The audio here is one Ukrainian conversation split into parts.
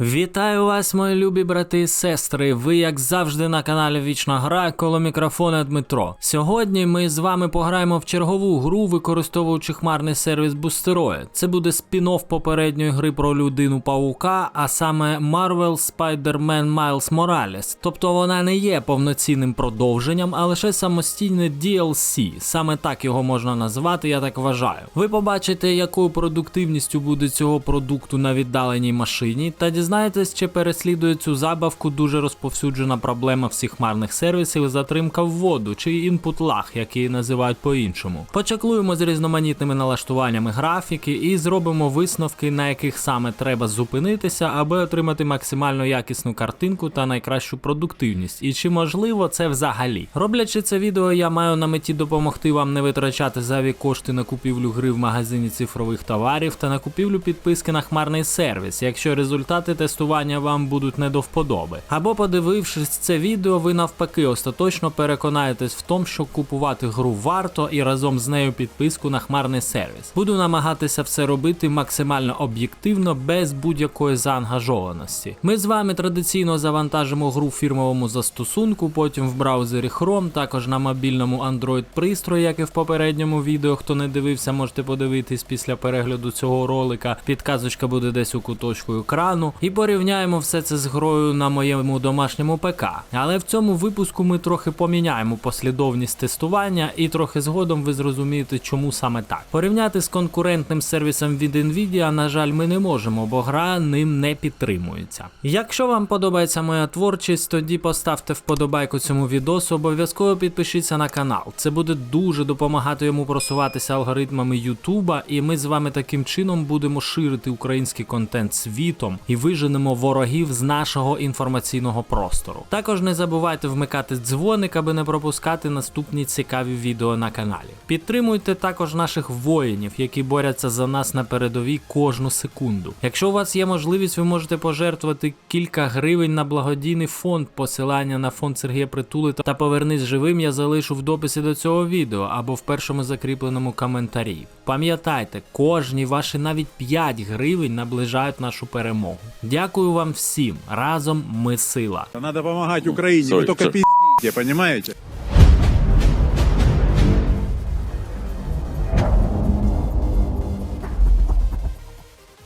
Вітаю вас, мої любі брати і сестри. Ви, як завжди, на каналі Вічна Гра коло мікрофона Дмитро. Сьогодні ми з вами пограємо в чергову гру, використовуючи хмарний сервіс Boosteroid. Це буде спін-офф попередньої гри про людину паука, а саме Marvel Spider-Man Miles Morales. Тобто вона не є повноцінним продовженням, а лише самостійне DLC. Саме так його можна назвати, я так вважаю. Ви побачите, якою продуктивністю буде цього продукту на віддаленій машині, та дізнаєтесь, чи переслідує цю забавку дуже розповсюджена проблема всіх хмарних сервісів затримка в воду чи інпут лаг, як її називають по-іншому. Почаклуємо з різноманітними налаштуваннями графіки і зробимо висновки, на яких саме треба зупинитися, аби отримати максимально якісну картинку та найкращу продуктивність. І чи можливо це взагалі? Роблячи це відео, я маю на меті допомогти вам не витрачати зайві кошти на купівлю гри в магазині цифрових товарів та на купівлю підписки на хмарний сервіс, якщо результати тестування вам будуть не до вподоби. Або подивившись це відео, ви навпаки остаточно переконаєтесь в тому, що купувати гру варто і разом з нею підписку на хмарний сервіс. Буду намагатися все робити максимально об'єктивно, без будь-якої заангажованості. Ми з вами традиційно завантажимо гру в фірмовому застосунку, потім в браузері Chrome, також на мобільному Android пристрої, як і в попередньому відео. Хто не дивився, можете подивитись після перегляду цього ролика. Підказочка буде десь у куточку екрану. І порівняємо все це з грою на моєму домашньому ПК. Але в цьому випуску ми трохи поміняємо послідовність тестування, і трохи згодом ви зрозумієте, чому саме так. Порівняти з конкурентним сервісом від Nvidia, на жаль, ми не можемо, бо гра ним не підтримується. Якщо вам подобається моя творчість, тоді поставте вподобайку цьому відосу, обов'язково підпишіться на канал. Це буде дуже допомагати йому просуватися алгоритмами Ютуба, і ми з вами таким чином будемо ширити український контент світом і виженемо ворогів з нашого інформаційного простору. Також не забувайте вмикати дзвоник, аби не пропускати наступні цікаві відео на каналі. Підтримуйте також наших воїнів, які борються за нас на передовій кожну секунду. Якщо у вас є можливість, ви можете пожертвувати кілька гривень на благодійний фонд. Посилання на фонд Сергія Притули та повернись живим я залишу в дописі до цього відео або в першому закріпленому коментарі. Пам'ятайте, кожні ваші навіть 5 гривень наближають нашу перемогу. Дякую вам всім. Разом ми сила. Треба допомагати Україні. Ви тільки только стой.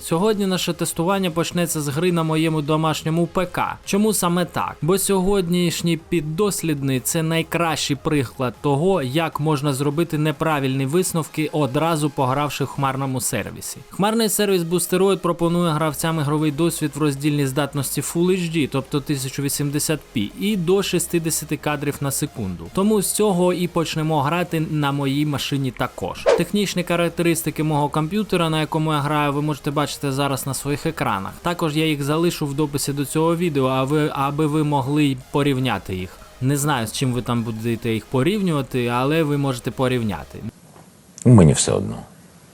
Сьогодні наше тестування почнеться з гри на моєму домашньому ПК. Чому саме так? Бо сьогоднішній піддослідний це найкращий приклад того, як можна зробити неправильні висновки, одразу погравши в хмарному сервісі. Хмарний сервіс Boosteroid пропонує гравцям ігровий досвід в роздільній здатності Full HD, тобто 1080p, і до 60 кадрів на секунду. Тому з цього і почнемо грати на моїй машині також. Технічні характеристики мого комп'ютера, на якому я граю, ви можете бачити зараз на своїх екранах. Також я їх залишу в дописі до цього відео, а ви, аби ви могли порівняти їх. Не знаю, з чим ви там будете їх порівнювати, але ви можете порівняти. Мені все одно.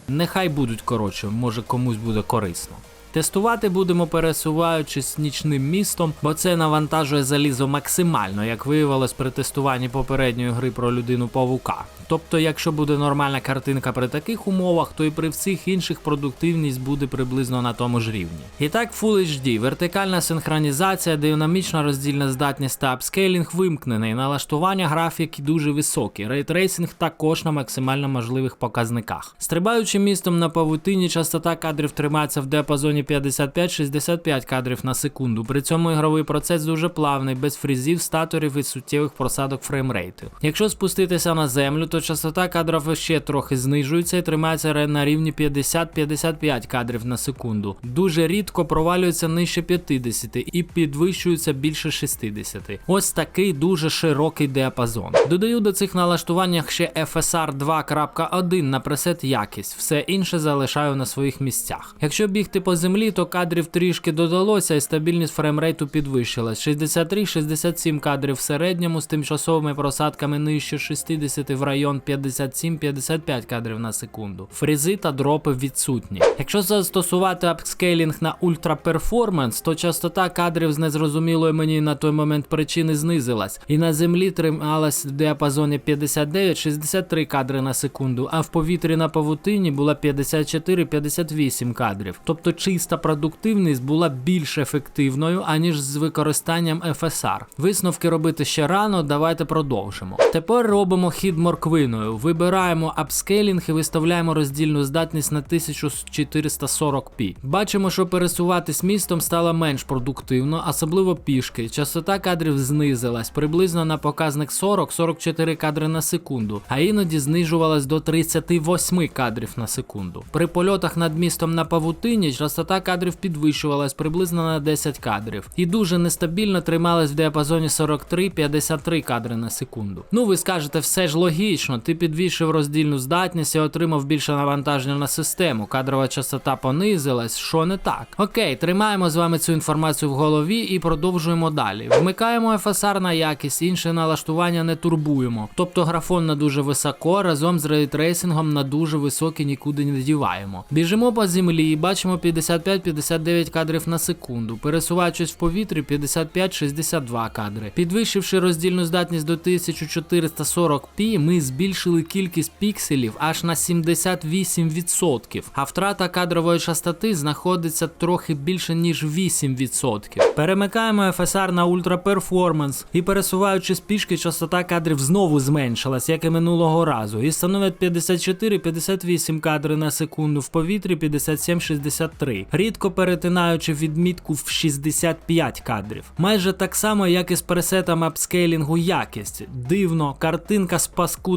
Нехай будуть коротше, може комусь буде корисно. Тестувати будемо пересуваючись нічним містом, бо це навантажує залізо максимально, як виявилось при тестуванні попередньої гри про людину павука. Тобто, якщо буде нормальна картинка при таких умовах, то і при всіх інших продуктивність буде приблизно на тому ж рівні. І так, Full HD, вертикальна синхронізація, динамічна роздільна здатність та апскейлінг вимкнений, налаштування графіки дуже високі, рейтрейсинг також на максимально можливих показниках. Стрибаючи містом на павутині, частота кадрів тримається в діапазоні 55-65 кадрів на секунду. При цьому ігровий процес дуже плавний, без фрізів, статорів і суттєвих просадок фреймрейту. Якщо спуститися на землю, то частота кадрів ще трохи знижується і тримається на рівні 50-55 кадрів на секунду. Дуже рідко провалюється нижче 50 і підвищується більше 60. Ось такий дуже широкий діапазон. Додаю до цих налаштувань ще FSR 2.1 на пресет якість, все інше залишаю на своїх місцях. Якщо бігти по землі, то кадрів трішки додалося і стабільність фреймрейту підвищилась. 63-67 кадрів в середньому з тимчасовими просадками нижче 60 в районі район 57-55 кадрів на секунду. Фрізи та дропи відсутні. Якщо застосувати апскейлінг на Performance, то частота кадрів з незрозумілої мені на той момент причини знизилась, і на землі трималась в діапазоні 59-63 кадри на секунду, а в повітрі на павутині була 54-58 кадрів. Тобто чиста продуктивність була більш ефективною, аніж з використанням FSR. Висновки робити ще рано, давайте продовжимо. Тепер робимо хід морквиною. Вибираємо апскейлінг і виставляємо роздільну здатність на 1440p. Бачимо, що пересуватись містом стало менш продуктивно, особливо пішки. Частота кадрів знизилась приблизно на показник 40-44 кадри на секунду, а іноді знижувалась до 38 кадрів на секунду. При польотах над містом на павутині частота кадрів підвищувалась приблизно на 10 кадрів і дуже нестабільно трималась в діапазоні 43-53 кадри на секунду. Ну ви скажете, все ж логічно, ти підвищив роздільну здатність і отримав більше навантаження на систему. Кадрова частота понизилась, що не так. Окей, тримаємо з вами цю інформацію в голові і продовжуємо далі. Вмикаємо FSR на якість, інше налаштування не турбуємо. Тобто графон на дуже високо, разом з рейтрейсингом на дуже високий нікуди не діваємо. Біжимо по землі і бачимо 55-59 кадрів на секунду, пересуваючись в повітрі 55-62 кадри. Підвищивши роздільну здатність до 1440p, ми збільшили кількість пікселів аж на 78%, а втрата кадрової частоти знаходиться трохи більше ніж 8%. Перемикаємо FSR на Ultra Performance і пересуваючись пішки, частота кадрів знову зменшилась, як і минулого разу, і становить 54-58 кадри на секунду в повітрі 57-63, рідко перетинаючи відмітку в 65 кадрів. Майже так само, як і з пресетом апскейлінгу якість. Дивно, картинка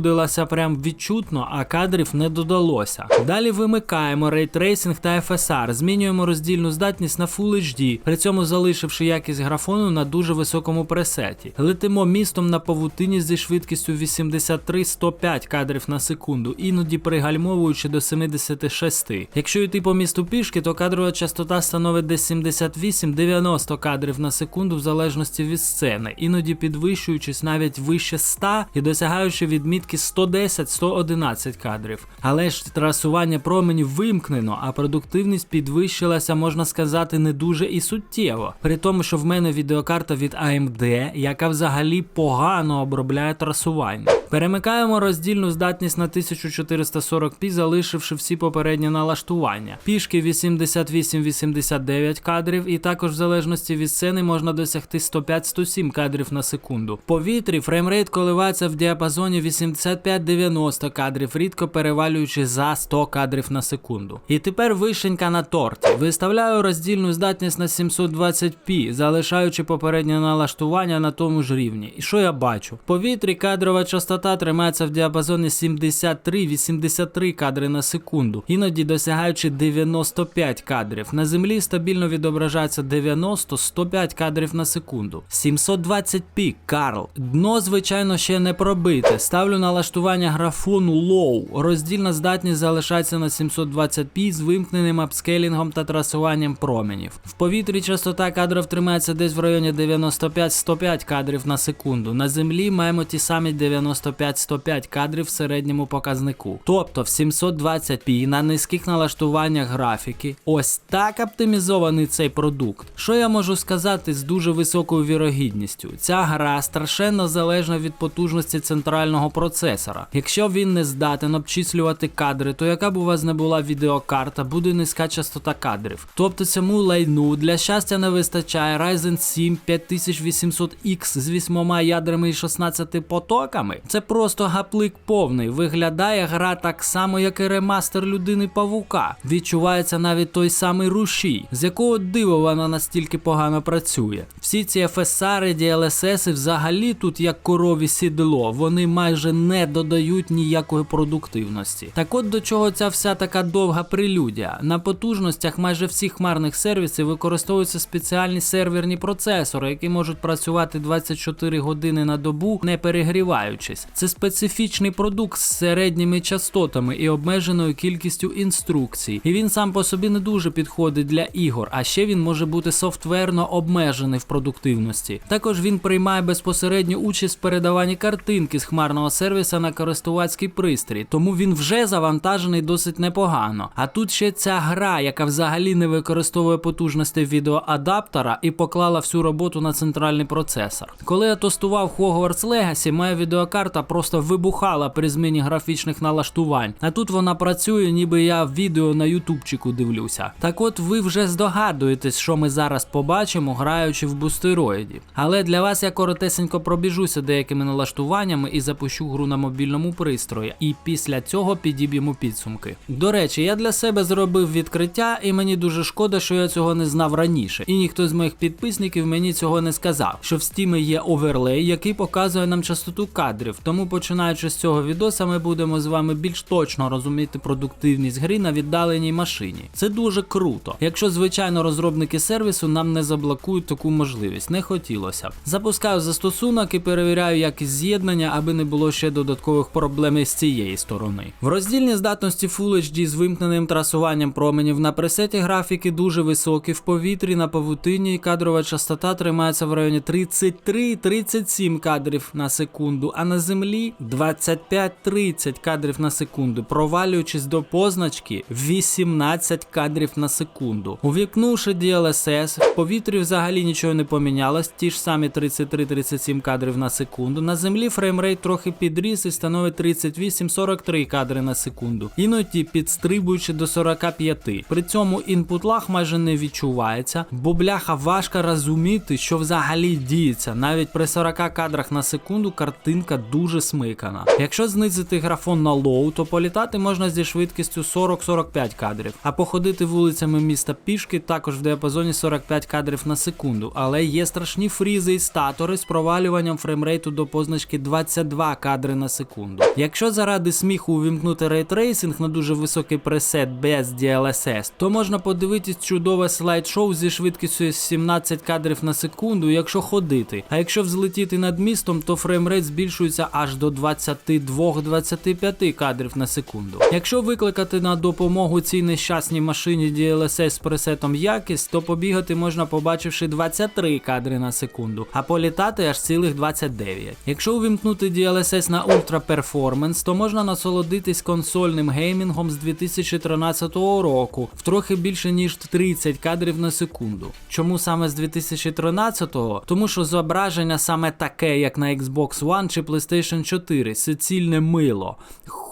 спаскудилася прям відчутно, а кадрів не додалося. Далі вимикаємо рейтрейсинг та FSR, змінюємо роздільну здатність на Full HD, при цьому залишивши якість графону на дуже високому пресеті. Летимо містом на павутині зі швидкістю 83-105 кадрів на секунду, іноді пригальмовуючи до 76. Якщо йти по місту пішки, то кадрова частота становить десь 78-90 кадрів на секунду в залежності від сцени, іноді підвищуючись навіть вище 100 і досягаючи відмітки 110-111 кадрів. Але ж трасування променів вимкнено, а продуктивність підвищилася, можна сказати, не дуже і суттєво. При тому, що в мене відеокарта від AMD, яка взагалі погано обробляє трасування. Перемикаємо роздільну здатність на 1440p, залишивши всі попередні налаштування. Пішки 88-89 кадрів, і також в залежності від сцени можна досягти 105-107 кадрів на секунду. В повітрі фреймрейт коливається в діапазоні 85-90 кадрів, рідко перевалюючи за 100 кадрів на секунду. І тепер вишенька на торті. Виставляю роздільну здатність на 720p, залишаючи попереднє налаштування на тому ж рівні. І що я бачу? В повітрі кадрова частота тримається в діапазоні 73-83 кадри на секунду, іноді досягаючи 95 кадрів. На землі стабільно відображається 90-105 кадрів на секунду. 720p, Карл. Дно, звичайно, ще не пробите. Ставлю налаштування графону low. Роздільна здатність залишається на 720p з вимкненим апскейлінгом та трасуванням променів. В повітрі частота кадрів тримається десь в районі 95-105 кадрів на секунду. На землі маємо ті самі 95-105 кадрів в середньому показнику. Тобто в 720p на низьких налаштуваннях графіки. Ось так оптимізований цей продукт. Що я можу сказати з дуже високою вірогідністю? Ця гра страшенно залежна від потужності центрального процесора. Якщо він не здатен обчислювати кадри, то яка б у вас не була відеокарта, буде низька частота кадрів. Тобто цьому лайну для щастя не вистачає Ryzen 7 5800X з 8 ядрами і 16 потоками. Це просто гаплик повний. Виглядає гра так само, як і ремастер людини Павука. Відчувається навіть той самий рушій, з якого диво вона настільки погано працює. Всі ці FSR, DLSS взагалі тут як корові сідло, вони майже не додають ніякої продуктивності. Так от до чого ця вся така довга прелюдія. На потужностях майже всіх хмарних сервісів використовуються спеціальні серверні процесори, які можуть працювати 24 години на добу, не перегріваючись. Це специфічний продукт з середніми частотами і обмеженою кількістю інструкцій. І він сам по собі не дуже підходить для ігор, а ще він може бути софтверно обмежений в продуктивності. Також він приймає безпосередню участь в передаванні картинки з хмарного сервісу сервіса на користувацький пристрій, тому він вже завантажений досить непогано. А тут ще ця гра, яка взагалі не використовує потужності відеоадаптера і поклала всю роботу на центральний процесор. Коли я тестував Hogwarts Legacy, моя відеокарта просто вибухала при зміні графічних налаштувань. А тут вона працює, ніби я відео на ютубчику дивлюся. Так от ви вже здогадуєтесь, що ми зараз побачимо, граючи в бустероїді. Але для вас я коротесенько пробіжуся деякими налаштуваннями і запущу гру на мобільному пристрої. І після цього підіб'ємо підсумки. До речі, я для себе зробив відкриття, і мені дуже шкода, що я цього не знав раніше. І ніхто з моїх підписників мені цього не сказав. Що в Steam є оверлей, який показує нам частоту кадрів. Тому починаючи з цього відоса, ми будемо з вами більш точно розуміти продуктивність гри на віддаленій машині. Це дуже круто. Якщо звичайно розробники сервісу нам не заблокують таку можливість, не хотілося. Запускаю застосунок і перевіряю якість з'єднання, аби не було ще додаткових проблем з цієї сторони. В роздільній здатності Full HD з вимкненим трасуванням променів на пресеті графіки дуже високі в повітрі на павутині кадрова частота тримається в районі 33-37 кадрів на секунду, а на землі 25-30 кадрів на секунду, провалюючись до позначки 18 кадрів на секунду. Увікнувши DLSS, в повітрі взагалі нічого не помінялось, ті ж самі 33-37 кадрів на секунду. На землі фреймрейт трохи підріс і становить 38-43 кадри на секунду, іноді підстрибуючи до 45. При цьому інпут лаг майже не відчувається, бо бляха важко розуміти, що взагалі діється. Навіть при 40 кадрах на секунду картинка дуже смикана. Якщо знизити графон на лоу, то політати можна зі швидкістю 40-45 кадрів, а походити вулицями міста пішки також в діапазоні 45 кадрів на секунду. Але є страшні фрізи і статори з провалюванням фреймрейту до позначки 22 кадри на секунду. Якщо заради сміху увімкнути рейтрейсинг на дуже високий пресет без DLSS, то можна подивитись чудове слайд-шоу зі швидкістю 17 кадрів на секунду, якщо ходити. А якщо взлетіти над містом, то фреймрейт збільшується аж до 22-25 кадрів на секунду. Якщо викликати на допомогу цій нещасній машині DLSS з пресетом якість, то побігати можна побачивши 23 кадри на секунду, а політати аж цілих 29. Якщо увімкнути DLSS на Ultra Performance, то можна насолодитись консольним геймінгом з 2013 року в трохи більше ніж 30 кадрів на секунду. Чому саме з 2013-го? Тому що зображення саме таке, як на Xbox One чи PlayStation 4, суцільне мило.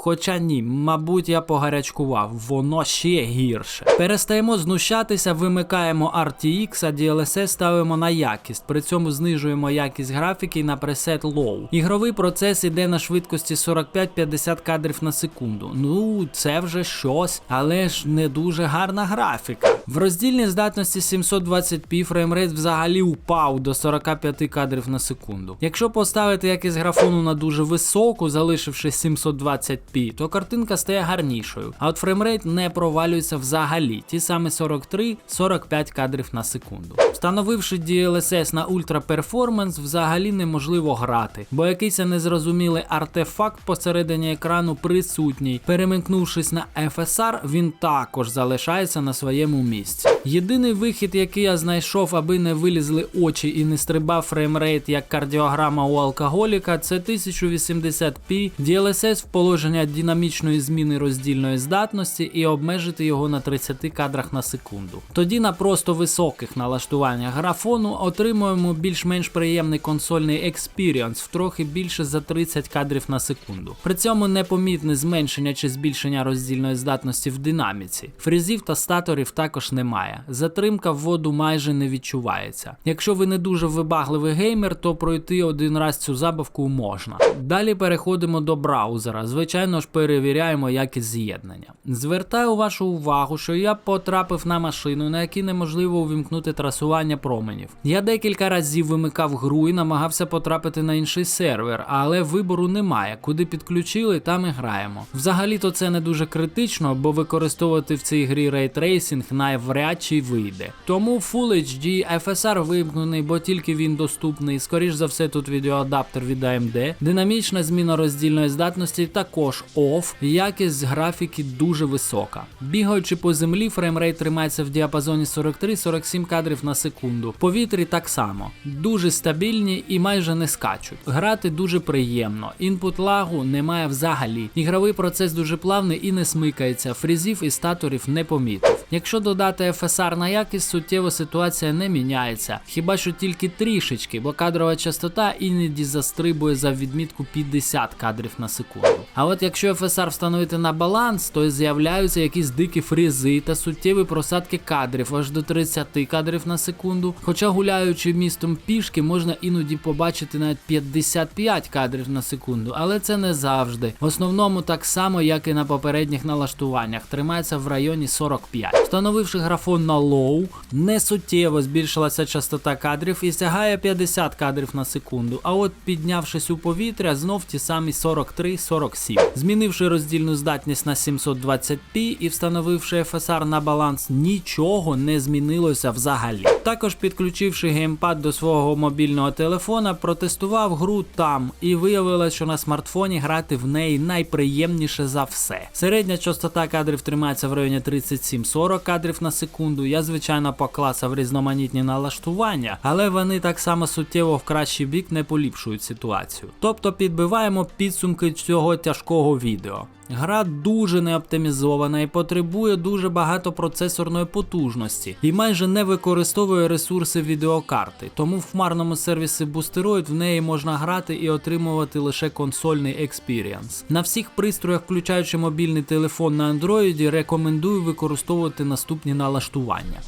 Хоча ні, мабуть, я погарячкував, воно ще гірше. Перестаємо знущатися, вимикаємо RTX, а DLSS ставимо на якість. При цьому знижуємо якість графіки на пресет Low. Ігровий процес іде на швидкості 45-50 кадрів на секунду. Ну, це вже щось, але ж не дуже гарна графіка. В роздільній здатності 720p фреймрейт взагалі упав до 45 кадрів на секунду. Якщо поставити якість графону на дуже високу, залишивши 720p, то картинка стає гарнішою. А от фреймрейт не провалюється взагалі, ті самі 43-45 кадрів на секунду. Встановивши DLSS на Ultra Performance, взагалі неможливо грати, бо якийсь незрозумілий артефакт посередині екрану присутній. Перемикнувшись на FSR, він також залишається на своєму місці. Єдиний вихід, який я знайшов, аби не вилізли очі і не стрибав фреймрейт як кардіограма у алкоголіка, це 1080p DLSS в положення динамічної зміни роздільної здатності і обмежити його на 30 кадрах на секунду. Тоді на просто високих налаштуваннях графону отримуємо більш-менш приємний консольний експіріанс в трохи більше за 30 кадрів на секунду. При цьому непомітне зменшення чи збільшення роздільної здатності в динаміці. Фрізів та статорів також немає. Затримка вводу майже не відчувається. Якщо ви не дуже вибагливий геймер, то пройти один раз цю забавку можна. Далі переходимо до браузера. Звичайно ж, перевіряємо якість з'єднання. Звертаю вашу увагу, що я потрапив на машину, на якій неможливо увімкнути трасування променів. Я декілька разів вимикав гру і намагався потрапити на інший сервер, але вибору немає. Куди підключили, там і граємо. Взагалі-то це не дуже критично, бо використовувати в цій грі рейтрейсинг навряд чи вийде. Тому Full HD FSR вимкнений, бо тільки він доступний. Скоріш за все, тут відеоадаптер від AMD. Динамічна зміна роздільної здатності також OFF. Якість графіки дуже висока. Бігаючи по землі, фреймрейт тримається в діапазоні 43-47 кадрів на секунду. Повітрі так само. Дуже стабільні і майже не скачуть. Грати дуже приємно. Інпут лагу немає взагалі. Ігровий процес дуже плавний і не смикається, фрізів і статорів не помітив. Якщо додати FSR на якість, суттєво ситуація не міняється, хіба що тільки трішечки, бо кадрова частота іноді застрибує за відмітку 50 кадрів на секунду. А от якщо FSR встановити на баланс, то з'являються якісь дикі фрізи та суттєві просадки кадрів аж до 30 кадрів на секунду. Хоча гуляючи містом пішки, можна іноді побачити навіть 55 кадрів на секунду, але це не завжди. В основному так само, як і на попередніх налаштуваннях, тримається в районі 45. Встановивши графон на low, не суттєво збільшилася частота кадрів і сягає 50 кадрів на секунду. А от піднявшись у повітря, знов ті самі 43-47. Змінивши роздільну здатність на 720p і встановивши FSR на баланс, нічого не змінилося взагалі. Також підключивши геймпад до свого мобільного телефона, протестував гру там і виявилось, що на смартфоні грати в неї найприємніше за все. Середня частота кадрів тримається в районі 37-40 кадрів на секунду. Я звичайно покласав різноманітні налаштування, але вони так само суттєво в кращий бік не поліпшують ситуацію. Тобто підбиваємо підсумки цього тяжкого відео. Гра дуже не оптимізована і потребує дуже багато процесорної потужності і майже не використовує ресурси відеокарти. Тому в хмарному сервісі Boosteroid в неї можна грати і отримувати лише консольний експіріанс. На всіх пристроях, включаючи мобільний телефон на Android, рекомендую використовувати наступні налаштування.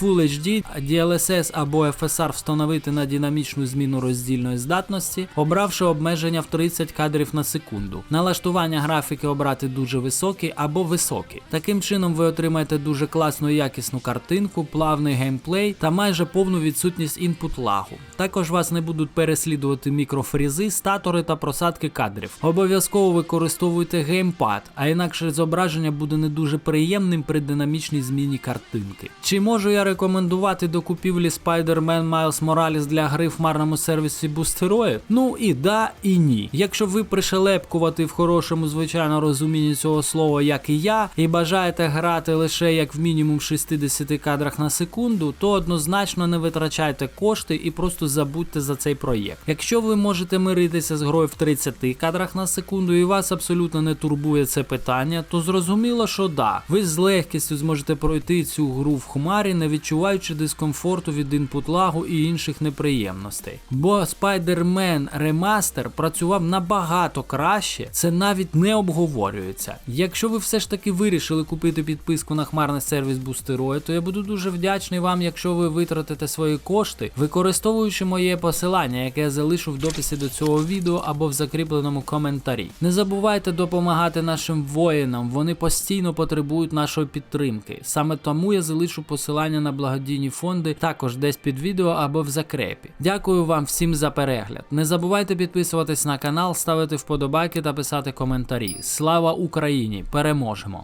Full HD, DLSS або FSR встановити на динамічну зміну роздільної здатності, обравши обмеження в 30 кадрів на секунду. Налаштування графіки обрати дуже високі або високі. Таким чином ви отримаєте дуже класну і якісну картинку, плавний геймплей та майже повну відсутність інпут лагу. Також вас не будуть переслідувати мікрофрізи, статори та просадки кадрів. Обов'язково використовуйте геймпад, а інакше зображення буде не дуже приємним при динамічній зміні картинки. Чи можу я рекомендувати до купівлі Spider-Man Miles Morales для гри в марному сервісі Boosteroid? Ну і да, і ні. Якщо ви пришелепкувати в хорошому звичайно розумінні цього слова, як і я, і бажаєте грати лише як в мінімум 60 кадрах на секунду, то однозначно не витрачайте кошти і просто забудьте за цей проєкт. Якщо ви можете миритися з грою в 30 кадрах на секунду і вас абсолютно не турбує це питання, то зрозуміло, що да, ви з легкістю зможете пройти цю гру в хмарі, не відчуваючи дискомфорту від інпут лагу і інших неприємностей. Бо Spider-Man Remaster працював набагато краще, це навіть не обговорюється. Якщо ви все ж таки вирішили купити підписку на хмарний сервіс Boosteroid, то я буду дуже вдячний вам, якщо ви витратите свої кошти, використовуючи моє посилання, яке я залишу в дописі до цього відео або в закріпленому коментарі. Не забувайте допомагати нашим воїнам, вони постійно потребують нашої підтримки. Саме тому я залишу посилання на благодійні фонди також десь під відео або в закрепі. Дякую вам всім за перегляд. Не забувайте підписуватись на канал, ставити вподобайки та писати коментарі. Слава Україні! Переможемо!